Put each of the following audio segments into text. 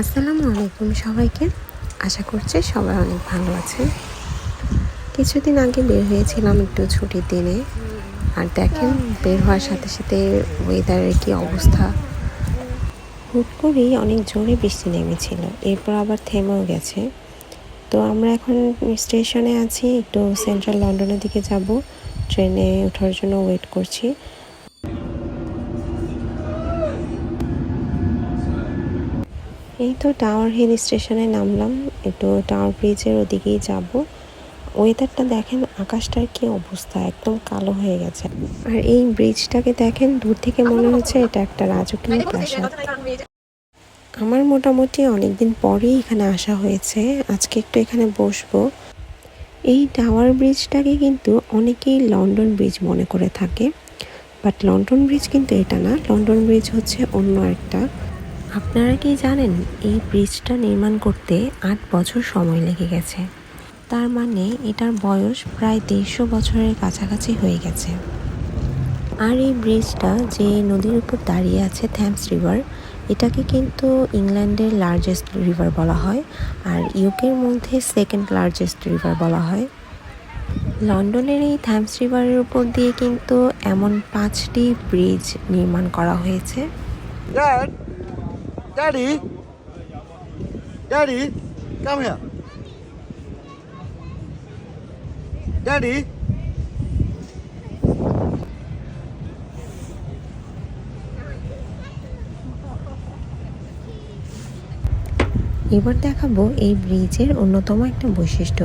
আসসালামু আলাইকুম সবাইকে। আশা করছি সবাই অনেক ভালো আছে কিছুদিন আগে বের হয়েছিলাম একটু ছুটির দিনে। আর দেখেন, বের হওয়ার সাথে সাথে ওয়েদারের কি অবস্থা। হুট করেই অনেক জোরে বৃষ্টি নেমেছিল। এরপর আবার থেমেও গেছে। তো আমরা এখন স্টেশনে আছি। একটু সেন্ট্রাল লন্ডনের দিকে যাব। ট্রেনে ওঠার জন্য ওয়েট করছি। এই তো টাওয়ার হিল স্টেশনে নামলাম, একটু টাওয়ার ব্রিজের ওদিকেই যাব। ওয়েদারটা দেখেন, আকাশটার কি অবস্থা, একদম কালো হয়ে গেছে। আর এই ব্রিজটাকে দেখেন, দূর থেকে মনে হচ্ছে এটা একটা রাজকীয় প্রাসাদ। আমার মোটামুটি অনেকদিন পরেই এখানে আসা হয়েছে, আজকে একটু এখানে বসবো। এই টাওয়ার ব্রিজটাকে কিন্তু অনেকেই লন্ডন ব্রিজ মনে করে থাকে। বাট লন্ডন ব্রিজ কিন্তু এটা না লন্ডন ব্রিজ হচ্ছে অন্য একটা। আপনারা কি জানেন, এই ব্রিজটা নির্মাণ করতে আট বছর সময় লেগে গেছে। তার মানে এটার বয়স প্রায় দেড়শো বছরের কাছাকাছি হয়ে গেছে। আর এই ব্রিজটা যে নদীর উপর দাঁড়িয়ে আছে থ্যামস রিভার, এটাকে কিন্তু ইংল্যান্ডের লার্জেস্ট রিভার বলা হয় আর ইউকের মধ্যে সেকেন্ড লার্জেস্ট রিভার বলা হয়। লন্ডনের এই থ্যামস রিভারের উপর দিয়ে কিন্তু এমন পাঁচটি ব্রিজ নির্মাণ করা হয়েছে। Daddy, Daddy, come here. Daddy, এবার দেখাবো এই ব্রিজের অন্যতম একটা বৈশিষ্ট্য।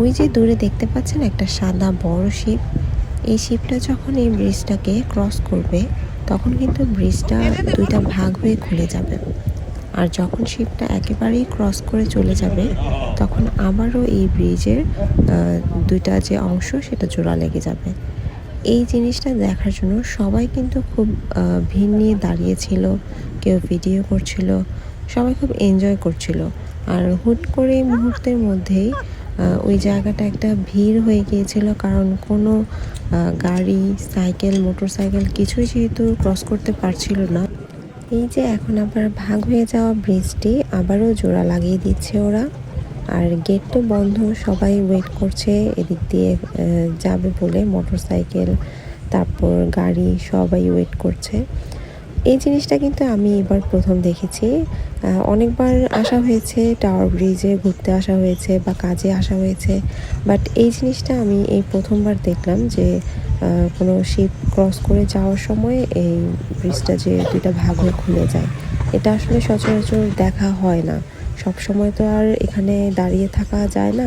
ওই যে দূরে দেখতে পাচ্ছেন একটা সাদা বড় শিপ। এই শিপটা যখন এই ব্রিজটাকে ক্রস করবে তখন কিন্তু ব্রিজটা দুইটা ভাগ হয়ে খুলে যাবে। আর যখন শিপটা একেবারেই ক্রস করে চলে যাবে, তখন আবারও এই ব্রিজের দুইটা যে অংশ সেটা জোড়া লেগে যাবে। এই জিনিসটা দেখার জন্য সবাই কিন্তু খুব ভিড় নিয়ে দাঁড়িয়েছিল, কেউ ভিডিও করছিল, সবাই খুব এনজয় করছিল। আর হুট করে মুহূর্তের মধ্যেই ওই জায়গাটা একটা ভিড় হয়ে গিয়েছিল, কারণ কোনো গাড়ি, সাইকেল মোটর সাইকেল কিছুই যেহেতু ক্রস করতে পারছিল না। এই যে এখন আবার ভাগ হয়ে যাওয়া ব্রিজটি আবারও জোড়া লাগিয়ে দিচ্ছে ওরা। আর গেট তো বন্ধ, সবাই ওয়েট করছে, এদিক দিয়ে যাবে বলে মোটর সাইকেল তারপর গাড়ি, সবাই ওয়েট করছে। এই জিনিসটা কিন্তু আমি এবার প্রথম দেখেছি। অনেকবার আসা হয়েছে টাওয়ার ব্রিজে ঘুরতে আসা হয়েছে বা কাজে আসা হয়েছে। বাট এই জিনিসটা আমি এই প্রথমবার দেখলাম যে কোনো শিপ ক্রস করে যাওয়ার সময় এই ব্রিজটা যে দুইটা ভাগ হয়ে খুলে যায়। এটা আসলে সচরাচর দেখা হয় না। সব সময় তো আর এখানে দাঁড়িয়ে থাকা যায় না।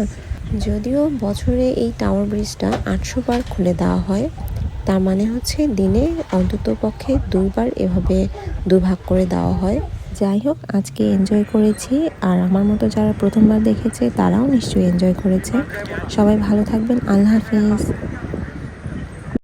যদিও বছরে এই টাওয়ার ব্রিজটা আটশো বার খুলে দেওয়া হয়। তার মানে হচ্ছে দিনে অন্তত পক্ষে দুইবার এভাবে দুভাগ করে দেওয়া হয়। যাই হোক, আজকে এনজয় করেছি। আর আমার মতো যারা প্রথমবার দেখেছে, তারাও নিশ্চয়ই এনজয় করেছে। সবাই ভালো থাকবেন। আল্লাহ হাফিজ।